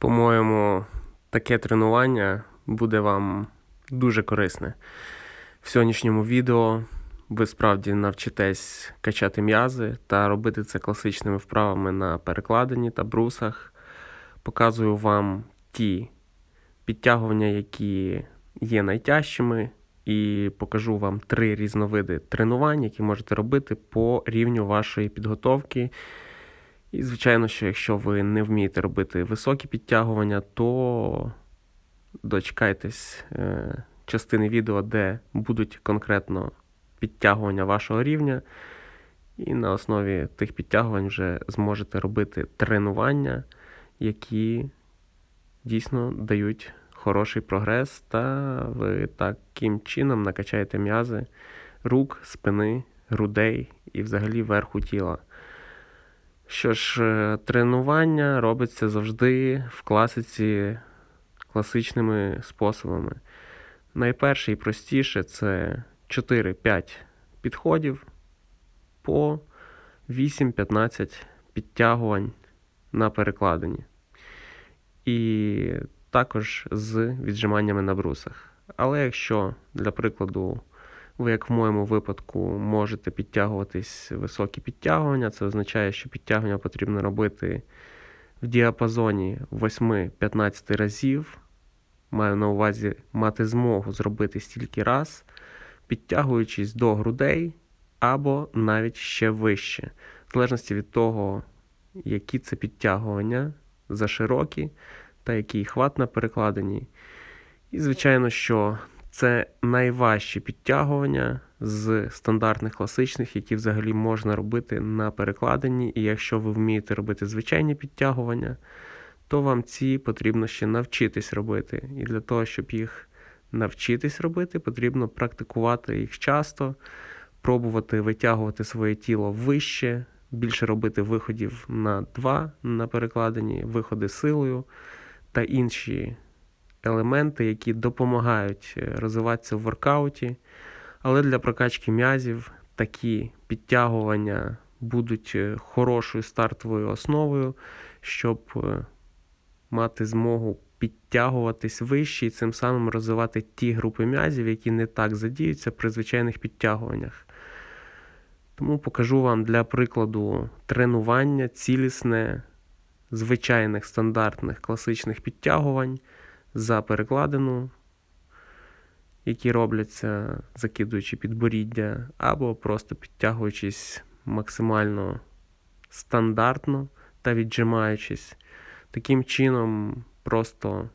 По-моєму, таке тренування буде вам дуже корисне. В сьогоднішньому відео ви справді навчитесь качати м'язи та робити це класичними вправами на перекладині та брусах. Показую вам ті підтягування, які є найтяжчими, і покажу вам три різновиди тренувань, які можете робити по рівню вашої підготовки. І, звичайно, що якщо ви не вмієте робити високі підтягування, то дочекайтесь е, частини відео, де будуть конкретно підтягування вашого рівня. І на основі тих підтягувань вже зможете робити тренування, які дійсно дають хороший прогрес, та ви таким чином накачаєте м'язи рук, спини, грудей і взагалі верху тіла. Що ж, е, тренування робиться завжди в класиці класичними способами. Найперше і простіше це 4-5 підходів по 8-15 підтягувань на перекладині. І також з віджиманнями на брусах. Але якщо, для прикладу, ви, як в моєму випадку, можете підтягуватись високі підтягування, це означає, що підтягування потрібно робити в діапазоні 8-15 разів. Маю на увазі мати змогу зробити стільки раз, підтягуючись до грудей або навіть ще вище, в залежності від того, які це підтягування за широкі та який хват на перекладині. І, звичайно, що це найважчі підтягування з стандартних класичних, які взагалі можна робити на перекладині. І якщо ви вмієте робити звичайні підтягування, то вам ці потрібно ще навчитись робити. І для того, щоб їх навчитись робити, потрібно практикувати їх часто, пробувати витягувати своє тіло вище, більше робити виходів на два на перекладині, виходи силою та інші елементи, які допомагають е, розвиватися в воркауті. Але для прокачки м'язів такі підтягування будуть е, хорошою стартовою основою, щоб е, мати змогу підтягуватись вище і цим самим розвивати ті групи м'язів, які не так задіються при звичайних підтягуваннях. Тому покажу вам для прикладу тренування цілісне звичайних стандартних класичних підтягувань за перекладину, які робляться, закидуючи підборіддя, або просто підтягуючись максимально стандартно та віджимаючись. Таким чином, просто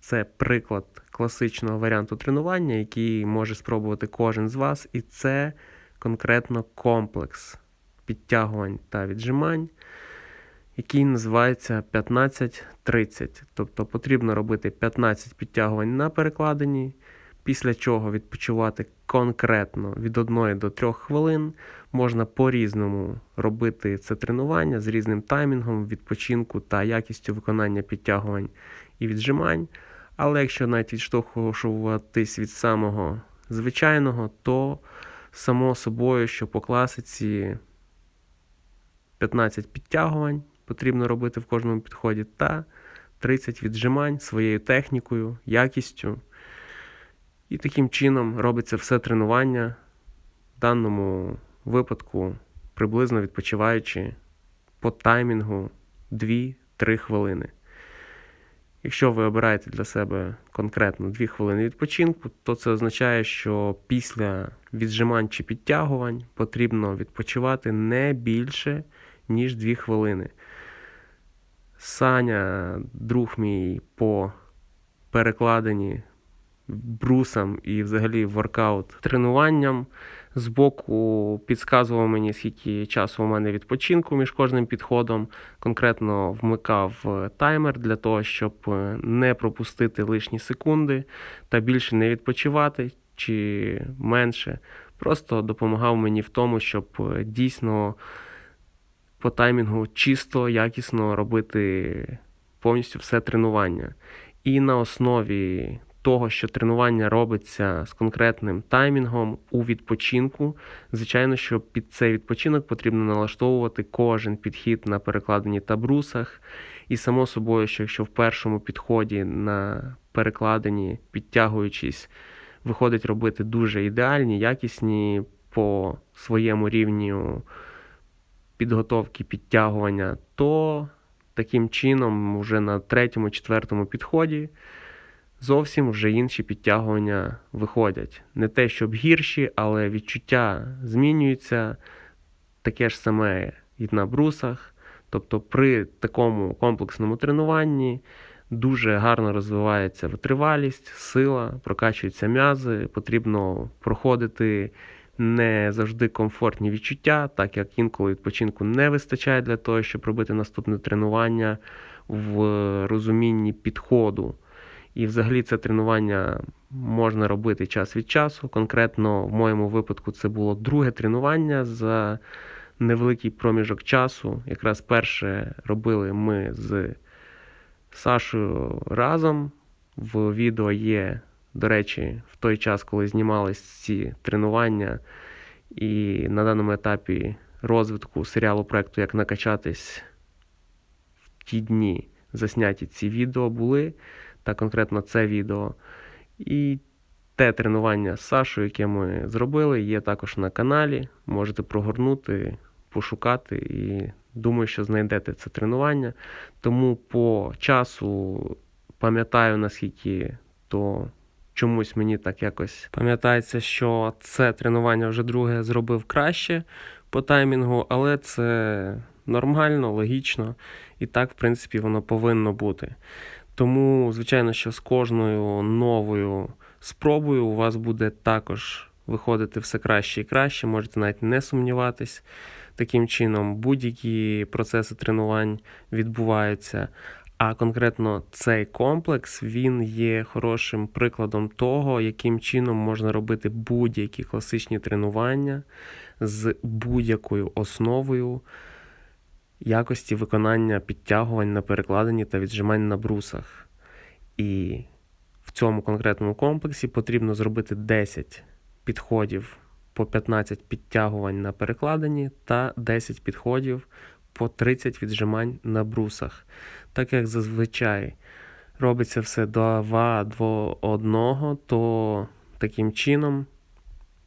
це приклад класичного варіанту тренування, який може спробувати кожен з вас, і це конкретно комплекс підтягувань та віджимань який називається 15-30. Тобто потрібно робити 15 підтягувань на перекладині, після чого відпочивати конкретно від 1 до 3 хвилин. Можна по-різному робити це тренування з різним таймінгом, відпочинку та якістю виконання підтягувань і віджимань. Але якщо навіть відштовхуватись від самого звичайного, то само собою, що по класиці 15 підтягувань потрібно робити в кожному підході, та 30 віджимань своєю технікою, якістю. І таким чином робиться все тренування в даному випадку, приблизно відпочиваючи по таймінгу 2-3 хвилини. Якщо ви обираєте для себе конкретно 2 хвилини відпочинку, то це означає, що після віджимань чи підтягувань потрібно відпочивати не більше, ніж 2 хвилини. Саня, друг мій по перекладенні брусам і взагалі воркаут тренуванням. Збоку підказував мені, скільки часу у мене відпочинку між кожним підходом. Конкретно вмикав таймер для того, щоб не пропустити лишні секунди та більше не відпочивати чи менше. Просто допомагав мені в тому, щоб дійсно по таймінгу чисто, якісно робити повністю все тренування. І на основі того, що тренування робиться з конкретним таймінгом у відпочинку, звичайно, що під цей відпочинок потрібно налаштовувати кожен підхід на перекладенні та брусах. І само собою, що якщо в першому підході на перекладині, підтягуючись, виходить робити дуже ідеальні, якісні по своєму рівню підготовки підтягування, то таким чином, вже на третьому, четвертому підході зовсім вже інші підтягування виходять. Не те, щоб гірші, але відчуття змінюються. Таке ж саме і на брусах. Тобто при такому комплексному тренуванні дуже гарно розвивається витривалість, сила, прокачуються м'язи, потрібно проходити не завжди комфортні відчуття, так як інколи відпочинку не вистачає для того, щоб робити наступне тренування в розумінні підходу. І взагалі це тренування можна робити час від часу. Конкретно в моєму випадку це було друге тренування за невеликий проміжок часу. Якраз перше робили ми з Сашою разом. В відео є, до речі, в той час, коли знімались ці тренування, і на даному етапі розвитку серіалу проекту Як накачатись в ті дні засняті ці відео були, та конкретно це відео. І те тренування з Сашою, яке ми зробили, є також на каналі. Можете прогорнути, пошукати і думаю, що знайдете це тренування. Тому по часу пам'ятаю, наскільки то чомусь мені так якось пам'ятається, що це тренування вже друге зробив краще по таймінгу, але це нормально, логічно, і так, в принципі, воно повинно бути. Тому, звичайно, що з кожною новою спробою у вас буде також виходити все краще і краще, можете навіть не сумніватись. Таким чином, будь-які процеси тренувань відбуваються. А конкретно цей комплекс він є хорошим прикладом того, яким чином можна робити будь-які класичні тренування з будь-якою основою якості виконання підтягувань на перекладині та віджимань на брусах. І в цьому конкретному комплексі потрібно зробити 10 підходів по 15 підтягувань на перекладині та 10 підходів по 30 віджимань на брусах. Так як зазвичай робиться все 2 до 1, то таким чином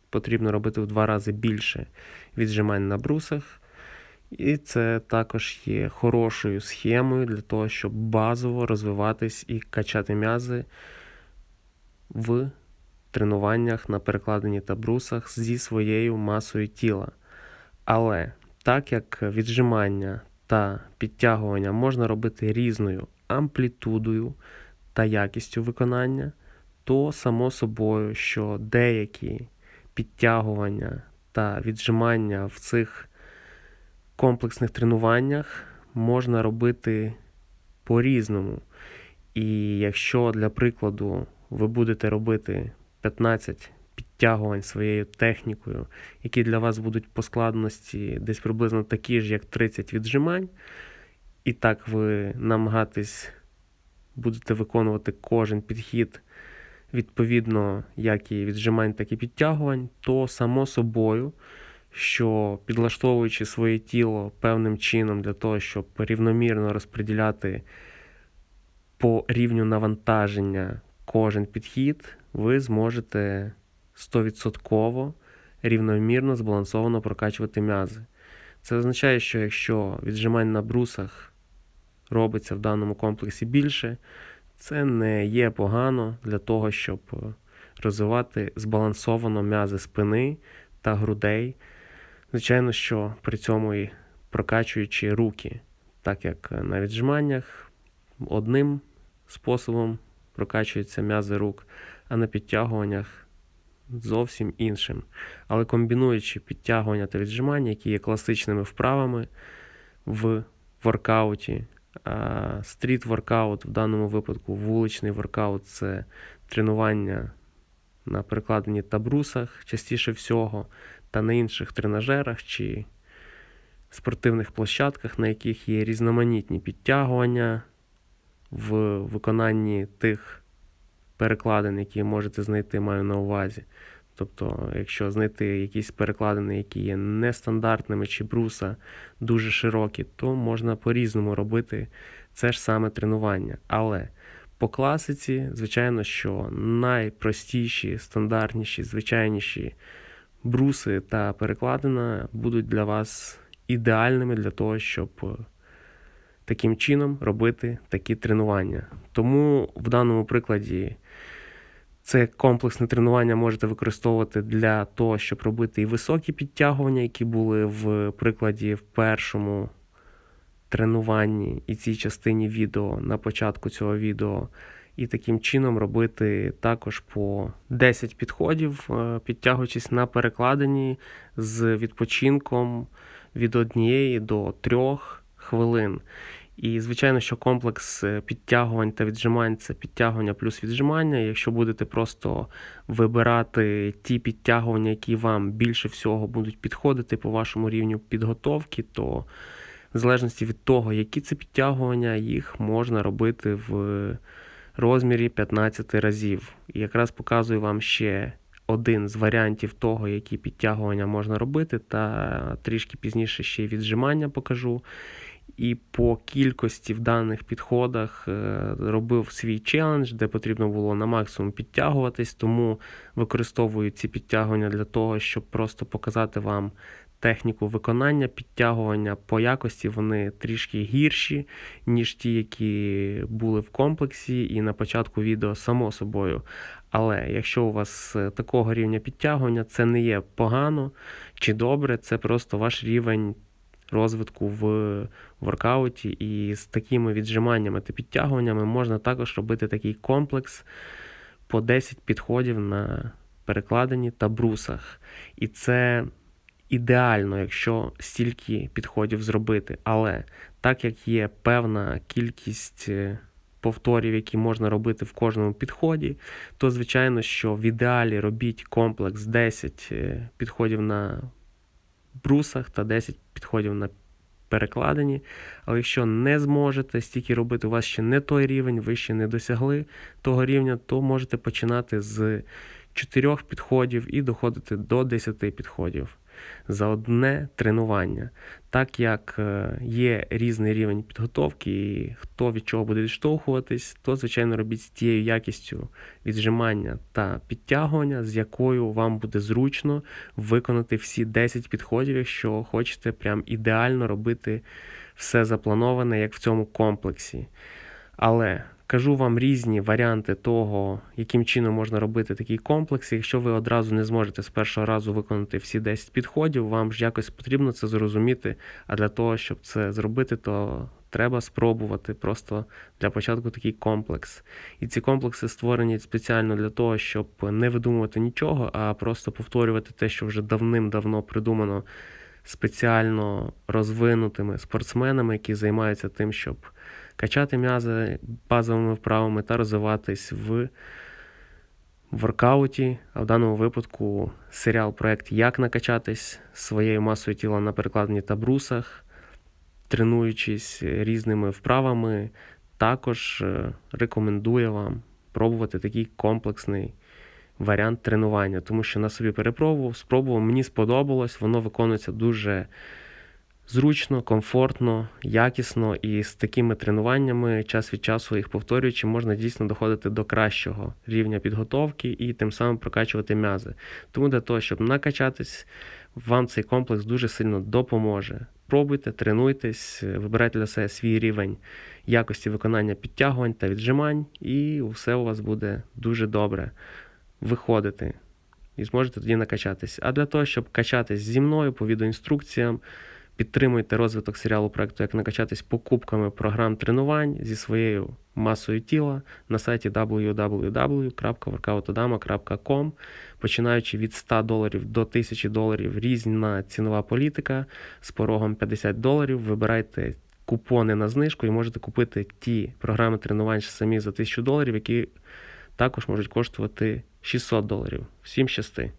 потрібно робити в два рази більше віджимань на брусах. І це також є хорошою схемою для того, щоб базово розвиватись і качати м'язи в тренуваннях на перекладині та брусах зі своєю масою тіла. Але так як віджимання та підтягування можна робити різною амплітудою та якістю виконання, то само собою, що деякі підтягування та віджимання в цих комплексних тренуваннях можна робити по-різному. І якщо, для прикладу, ви будете робити 15 підтягувань своєю технікою, які для вас будуть по складності десь приблизно такі ж, як 30 віджимань, і так ви намагатись будете виконувати кожен підхід відповідно, як і віджимань, так і підтягувань, то само собою що підлаштовуючи своє тіло певним чином для того, щоб рівномірно розподіляти по рівню навантаження кожен підхід, ви зможете 100% рівномірно збалансовано прокачувати м'язи. Це означає, що якщо віджимань на брусах робиться в даному комплексі більше, це не є погано для того, щоб розвивати збалансовано м'язи спини та грудей. Звичайно, що при цьому і прокачуючи руки, так як на віджиманнях одним способом прокачуються м'язи рук, а на підтягуваннях зовсім іншим. Але комбінуючи підтягування та віджимання, які є класичними вправами в воркауті, стріт-воркаут в даному випадку вуличний воркаут це тренування на перекладенні та брусах частіше всього та на інших тренажерах чи спортивних площадках, на яких є різноманітні підтягування в виконанні тих перекладин, які можете знайти, маю на увазі. Тобто, якщо знайти якісь перекладини, які є нестандартними чи бруса дуже широкі, то можна по-різному робити це ж саме тренування. Але по класиці, звичайно, що найпростіші, стандартніші, звичайніші бруси та перекладина будуть для вас ідеальними для того, щоб таким чином робити такі тренування. Тому в даному прикладі це комплексне тренування можете використовувати для того, щоб робити і високі підтягування, які були в прикладі в першому тренуванні і цій частині відео на початку цього відео. І таким чином робити також по 10 підходів, е, підтягуючись на перекладині з відпочинком від однієї до трьох хвилин. І, звичайно, що комплекс е, підтягувань та віджимань це підтягування плюс віджимання. Якщо будете просто вибирати ті підтягування, які вам більше всього будуть підходити по вашому рівню підготовки, то в залежності від того, які це підтягування, їх можна робити в розмірі 15 разів. І якраз показую вам ще один з варіантів того, які підтягування можна робити, та трішки пізніше ще й віджимання покажу. І по кількості в даних підходах е, робив свій челендж, де потрібно було на максимум підтягуватись, тому використовую ці підтягування для того, щоб просто показати вам техніку виконання підтягування. По якості вони трішки гірші, ніж ті, які були в комплексі, і на початку відео само собою. Але якщо у вас е, такого рівня підтягування, це не є погано чи добре, це просто ваш рівень розвитку в воркауті, і з такими віджиманнями та підтягуваннями можна також робити такий комплекс по 10 підходів на перекладині та брусах. І це ідеально, якщо стільки підходів зробити. Але так як є певна кількість е, повторів, які можна робити в кожному підході, то звичайно, що в ідеалі робіть комплекс 10 е, підходів на брусах та 10 підходів на перекладині. Але якщо не зможете стільки робити, у вас ще не той рівень, ви ще не досягли того рівня, то можете починати з 4 підходів і доходити до 10 підходів за одне тренування. Так як е, є різний рівень підготовки, і хто від чого буде відштовхуватись, то, звичайно, робіть з тією якістю віджимання та підтягування, з якою вам буде зручно виконати всі 10 підходів, якщо хочете прям ідеально робити все заплановане, як в цьому комплексі. Але Кажу вам різні варіанти того, яким чином можна робити такий комплекс. Якщо ви одразу не зможете з першого разу виконати всі 10 підходів, вам ж якось потрібно це зрозуміти. А для того, щоб це зробити, то треба спробувати просто для початку такий комплекс. І ці комплекси створені спеціально для того, щоб не видумувати нічого, а просто повторювати те, що вже давним-давно придумано спеціально розвинутими спортсменами, які займаються тим, щоб качати м'язи базовими вправами та розвиватись в воркауті, а в даному випадку серіал проект Як накачатись своєю масою тіла на перекладенні та брусах, тренуючись різними вправами, також е, рекомендує вам пробувати такий комплексний варіант тренування, тому що на собі перепробував, спробував, мені сподобалось, воно виконується дуже зручно, комфортно, якісно і з такими тренуваннями, час від часу їх повторюючи, можна дійсно доходити до кращого рівня підготовки і тим самим прокачувати м'язи. Тому для того, щоб накачатись, вам цей комплекс дуже сильно допоможе. Пробуйте, тренуйтесь, вибирайте для себе свій рівень якості виконання підтягувань та віджимань, і все у вас буде дуже добре виходити. І зможете тоді накачатись. А для того, щоб качатись зі мною по відеоінструкціям, Підтримуйте розвиток серіалу проекту Як накачатись покупками програм тренувань зі своєю масою тіла на сайті www.workoutodama.com починаючи від 100 доларів до 1000 доларів різна цінова політика з порогом 50 доларів. Вибирайте купони на знижку і можете купити ті програми тренувань самі за 1000 доларів, які також можуть коштувати 600 доларів. Всім щасти!